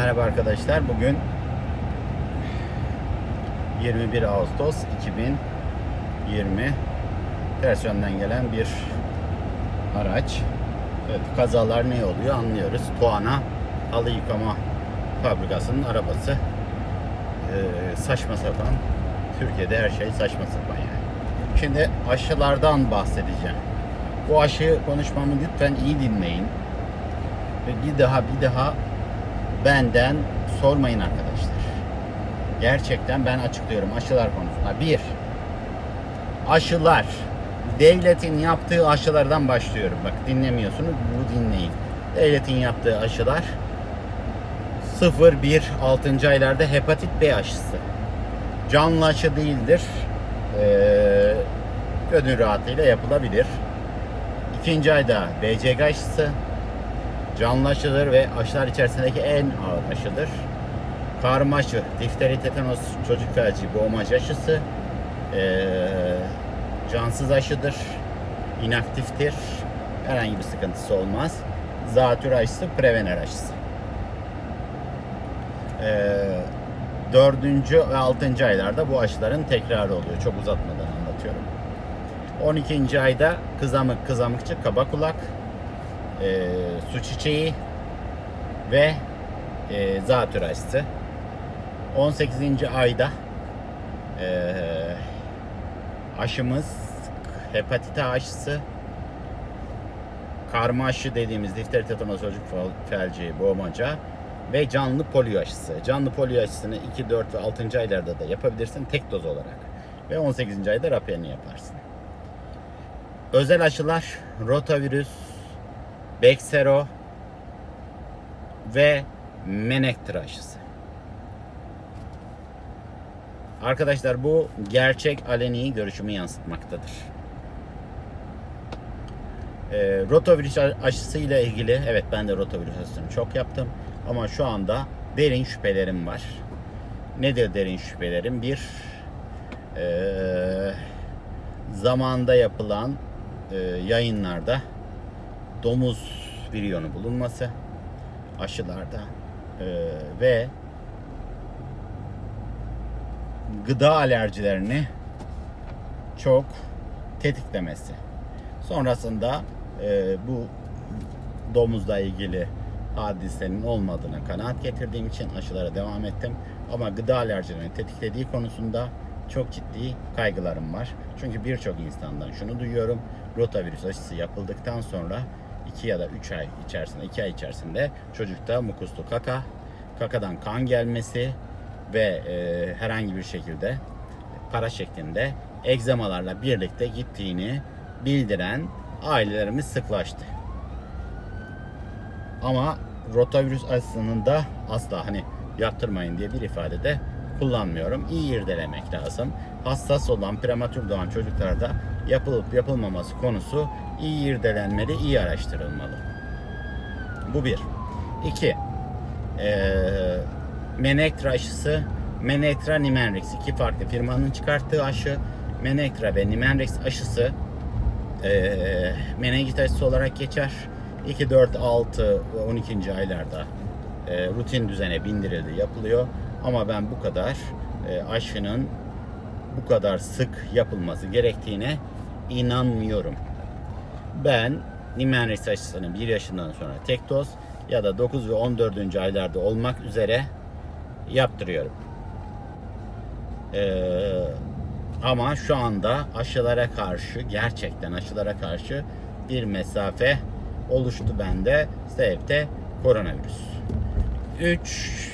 Merhaba arkadaşlar. Bugün 21 Ağustos 2020 ters yönden gelen bir araç. Evet, kazalar ne oluyor anlıyoruz. Tuana halı yıkama fabrikasının arabası. Ee, saçma sapan. Türkiye'de her şey saçma sapan yani. Şimdi aşılardan bahsedeceğim. Bu aşı konuşmamı lütfen iyi dinleyin. Ve bir daha bir daha benden sormayın arkadaşlar. Gerçekten ben açıklıyorum aşılar konusunda. Bir, aşılar. Devletin yaptığı aşılardan başlıyorum. Bak dinlemiyorsunuz, bu dinleyin. Devletin yaptığı aşılar 0, 1, 6. aylarda hepatit B aşısı. Canlı aşı değildir. Ee, gönül rahatıyla yapılabilir. İkinci ayda BCG aşısı, canlı aşıdır ve aşılar içerisindeki en ağır aşıdır. Karma aşı, difteri, tetanos, çocuk felci, boğmaca aşısı, ee, cansız aşıdır, inaktiftir, herhangi bir sıkıntısı olmaz. Zatür aşısı, prevener aşısı. Ee, dördüncü ve altıncı aylarda bu aşıların tekrarı oluyor. Çok uzatmadan anlatıyorum. 12. ayda kızamık, kızamıkçı, kaba kulak, e, su çiçeği ve e, zatür aşısı. 18. ayda e, aşımız hepatit aşısı, karma aşı dediğimiz difter, tetanos, çocuk felci, boğmaca ve canlı polio aşısı. Canlı polio aşısını 2, 4 ve 6. aylarda da yapabilirsin tek doz olarak. Ve 18. ayda rapiyerini yaparsın. Özel aşılar rotavirüs, Bexero ve Menektir aşısı. Arkadaşlar bu gerçek aleni görüşümü yansıtmaktadır. Ee, rotavirüs aşısı ile ilgili evet ben de rotavirüs aşısını çok yaptım ama şu anda derin şüphelerim var. Nedir derin şüphelerim? Bir ee, zamanda yapılan e, yayınlarda domuz viryonu bulunması aşılarda e, ve gıda alerjilerini çok tetiklemesi. Sonrasında e, bu domuzla ilgili hadisenin olmadığına kanaat getirdiğim için aşılara devam ettim. Ama gıda alerjilerini tetiklediği konusunda çok ciddi kaygılarım var. Çünkü birçok insandan şunu duyuyorum. Rotavirüs aşısı yapıldıktan sonra 2 ya da 3 ay içerisinde, 2 ay içerisinde çocukta mukuslu kaka, kakadan kan gelmesi ve e, herhangi bir şekilde para şeklinde egzamalarla birlikte gittiğini bildiren ailelerimiz sıklaştı. Ama rotavirüs aşısının da asla hani yaptırmayın diye bir ifade de kullanmıyorum. İyi irdelemek lazım. Hassas olan prematür doğan çocuklarda yapılıp yapılmaması konusu iyi irdelenmeli, iyi araştırılmalı. Bu bir. İki. Ee, Menektra aşısı Menektra Nimenrix. iki farklı firmanın çıkarttığı aşı. Menektra ve Nimenrix aşısı e, menenjit aşısı olarak geçer. 2, 4, 6 ve 12. aylarda e, rutin düzene bindirildi, yapılıyor. Ama ben bu kadar e, aşının bu kadar sık yapılması gerektiğine inanmıyorum. Ben Nimenrix aşısını 1 yaşından sonra tek doz ya da 9 ve 14. aylarda olmak üzere yaptırıyorum. Ee, ama şu anda aşılara karşı gerçekten aşılara karşı bir mesafe oluştu bende. Sebep koronavirüs. 3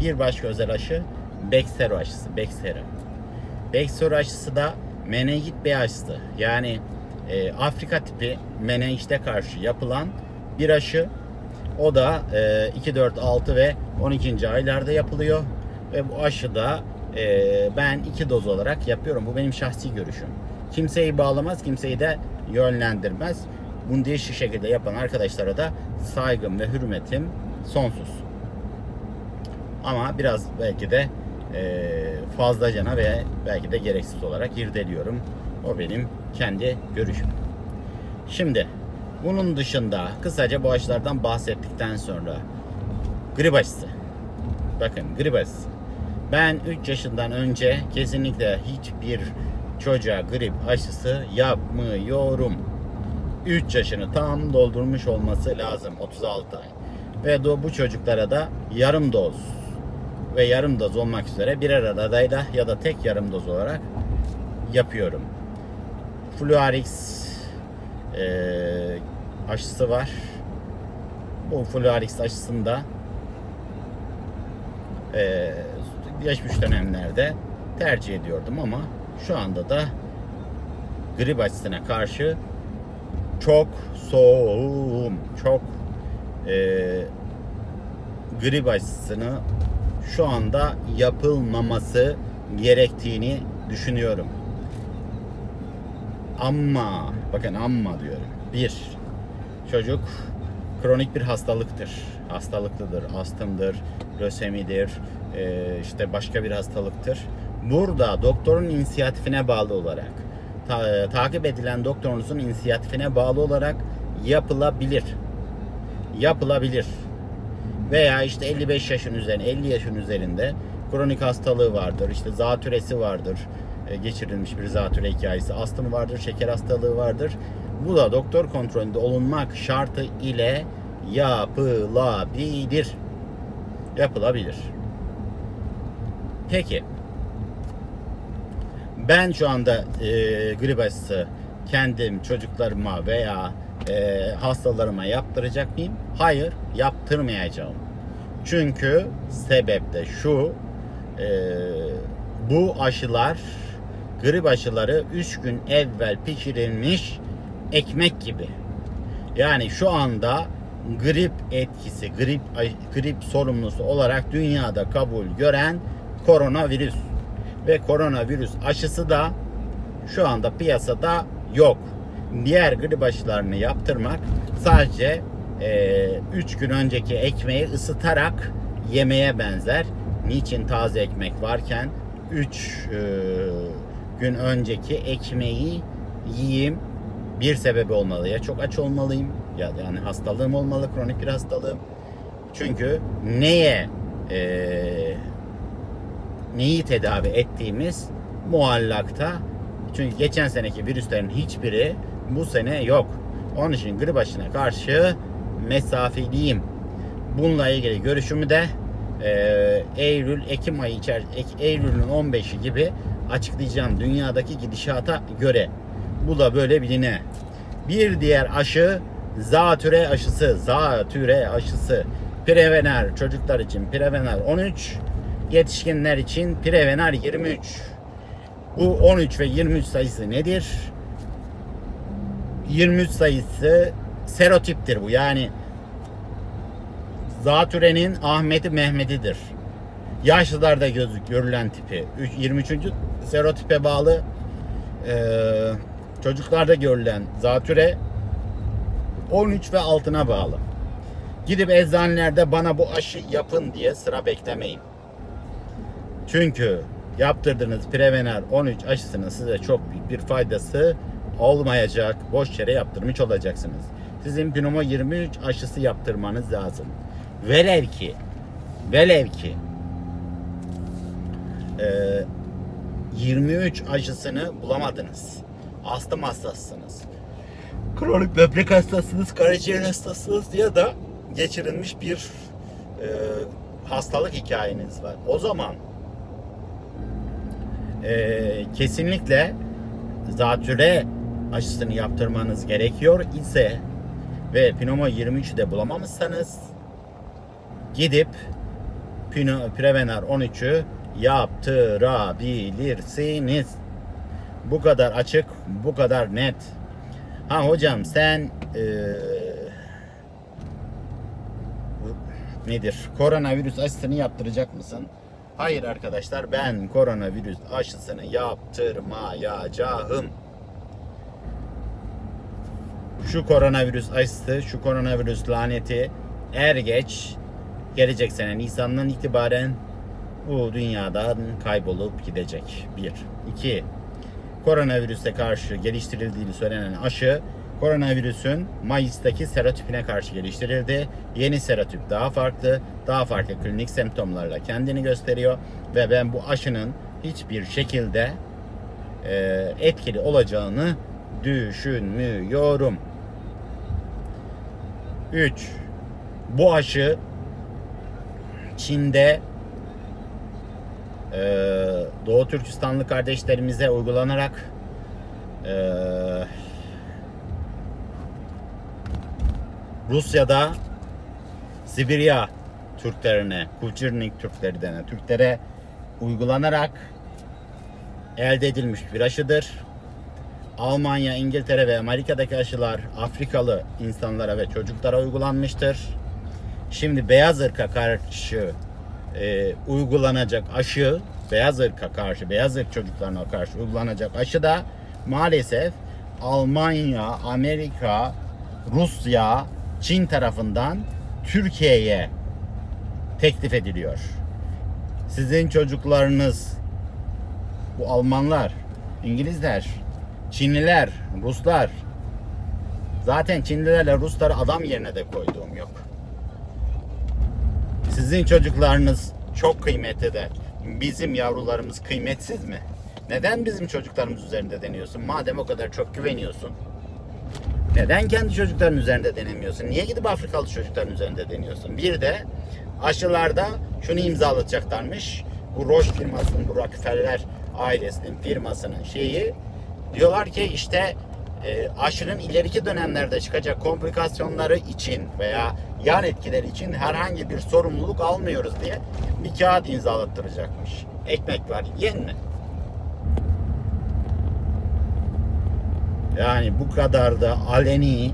bir başka özel aşı Bexero aşısı. Bexero. Bexero aşısı da menenjit B aşısı. Yani e, Afrika tipi menenjite karşı yapılan bir aşı. O da e, 2, 4, 6 ve 12. aylarda yapılıyor. Ve bu aşı da e, ben iki doz olarak yapıyorum. Bu benim şahsi görüşüm. Kimseyi bağlamaz, kimseyi de yönlendirmez. Bunu değişik şekilde yapan arkadaşlara da saygım ve hürmetim sonsuz. Ama biraz belki de e, fazlacana ve belki de gereksiz olarak irdeliyorum. O benim kendi görüşüm. Şimdi bunun dışında kısaca bu aşılardan bahsettikten sonra Grip aşısı. Bakın grip aşısı. Ben 3 yaşından önce kesinlikle hiçbir çocuğa grip aşısı yapmıyorum. 3 yaşını tam doldurmuş olması lazım 36 ay. Ve bu çocuklara da yarım doz ve yarım doz olmak üzere birer adayla ya da tek yarım doz olarak yapıyorum. Fluarix eee, aşısı var. Bu Fluarix aşısında eee, geçmiş dönemlerde tercih ediyordum ama şu anda da grip aşısına karşı çok soğuğum. Çok eee grip aşısını şu anda yapılmaması gerektiğini düşünüyorum. Ama bakın ama diyorum. Bir çocuk kronik bir hastalıktır. Hastalıklıdır. Astımdır, lösemidir, eee, işte başka bir hastalıktır. Burada doktorun inisiyatifine bağlı olarak ta- takip edilen doktorunuzun inisiyatifine bağlı olarak yapılabilir. Yapılabilir veya işte 55 yaşın üzerinde 50 yaşın üzerinde kronik hastalığı vardır işte zatürresi vardır e, geçirilmiş bir zatürre hikayesi. Astımı vardır şeker hastalığı vardır. Bu da doktor kontrolünde olunmak şartı ile yapılabilir. Yapılabilir. Peki. Ben şu anda e, grip aşısı kendim çocuklarıma veya e, hastalarıma yaptıracak mıyım? Hayır, yaptırmayacağım. Çünkü sebep de şu, e, bu aşılar, grip aşıları 3 gün evvel pişirilmiş ekmek gibi. Yani şu anda grip etkisi, grip grip sorumlusu olarak dünyada kabul gören koronavirüs ve koronavirüs aşısı da şu anda piyasada yok. Diğer grip aşılarını yaptırmak sadece 3 gün önceki ekmeği ısıtarak yemeye benzer. Niçin taze ekmek varken 3 gün önceki ekmeği yiyeyim bir sebebi olmalı. Ya çok aç olmalıyım ya yani hastalığım olmalı, kronik bir hastalığım. Çünkü neye eee neyi tedavi ettiğimiz muallakta. Çünkü geçen seneki virüslerin hiçbiri bu sene yok. Onun için grip aşına karşı mesafeliyim. Bununla ilgili görüşümü de e, Eylül, Ekim ayı içer, Eylül'ün 15'i gibi açıklayacağım dünyadaki gidişata göre. Bu da böyle biline. Bir diğer aşı zatüre aşısı. Zatüre aşısı. Prevener çocuklar için Prevener 13, yetişkinler için Prevener 23. Bu 13 ve 23 sayısı nedir? 23 sayısı serotiptir bu. Yani zatürenin Ahmet'i Mehmet'idir. Yaşlılarda gözük görülen tipi. Üç- 23. serotipe bağlı eee, çocuklarda görülen zatüre 13 ve altına bağlı. Gidip eczanelerde bana bu aşı yapın diye sıra beklemeyin. Çünkü yaptırdığınız Prevener 13 aşısının size çok büyük bir faydası olmayacak. Boş yere yaptırmış olacaksınız. Sizin Pneumo 23 aşısı yaptırmanız lazım. Velev ki velev ki eee 23 aşısını bulamadınız. Astım hastasısınız. Kronik böbrek hastasınız, karaciğer hastasınız ya da geçirilmiş bir eee, hastalık hikayeniz var. O zaman eee, kesinlikle zatüre aşısını yaptırmanız gerekiyor ise ve Pneumo 23'ü de bulamamışsanız gidip Pino, Prevener 13'ü yaptırabilirsiniz. Bu kadar açık, bu kadar net. Ha hocam sen eee, nedir? Koronavirüs aşısını yaptıracak mısın? Hayır arkadaşlar ben koronavirüs aşısını yaptırmayacağım. Şu koronavirüs aşısı, şu koronavirüs laneti er geç gelecek sene Nisan'dan itibaren bu dünyadan kaybolup gidecek. Bir. İki. Koronavirüse karşı geliştirildiği söylenen aşı Koronavirüsün Mayıs'taki serotipine karşı geliştirildi. Yeni serotip daha farklı, daha farklı klinik semptomlarla kendini gösteriyor ve ben bu aşının hiçbir şekilde e, etkili olacağını düşünmüyorum. 3. Bu aşı Çin'de e, Doğu Türkistanlı kardeşlerimize uygulanarak e, Rusya'da Sibirya Türklerine, Kulçurnik Türkleri denen Türklere uygulanarak elde edilmiş bir aşıdır. Almanya, İngiltere ve Amerika'daki aşılar Afrikalı insanlara ve çocuklara uygulanmıştır. Şimdi beyaz ırka karşı e, uygulanacak aşı, beyaz ırka karşı, beyaz ırk çocuklarına karşı uygulanacak aşı da maalesef Almanya, Amerika, Rusya, Çin tarafından Türkiye'ye teklif ediliyor. Sizin çocuklarınız bu Almanlar, İngilizler, Çinliler, Ruslar zaten Çinlilerle Rusları adam yerine de koyduğum yok. Sizin çocuklarınız çok kıymetlidir. Bizim yavrularımız kıymetsiz mi? Neden bizim çocuklarımız üzerinde deniyorsun? Madem o kadar çok güveniyorsun. Neden kendi çocukların üzerinde denemiyorsun? Niye gidip Afrikalı çocukların üzerinde deniyorsun? Bir de aşılarda şunu imzalatacaklarmış. Bu Roche firmasının, bu Rockefeller ailesinin firmasının şeyi diyorlar ki işte e, aşının ileriki dönemlerde çıkacak komplikasyonları için veya yan etkileri için herhangi bir sorumluluk almıyoruz diye bir kağıt imzalattıracakmış. Ekmek var, yen mi? Yani bu kadar da aleni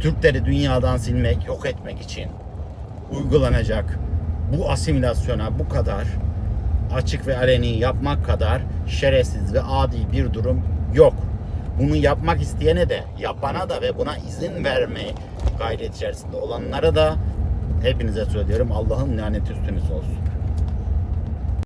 Türkleri dünyadan silmek, yok etmek için uygulanacak bu asimilasyona bu kadar açık ve aleni yapmak kadar şerefsiz ve adi bir durum yok. Bunu yapmak isteyene de, yapana da ve buna izin verme gayret içerisinde olanlara da hepinize söylüyorum Allah'ın laneti üstünüz olsun.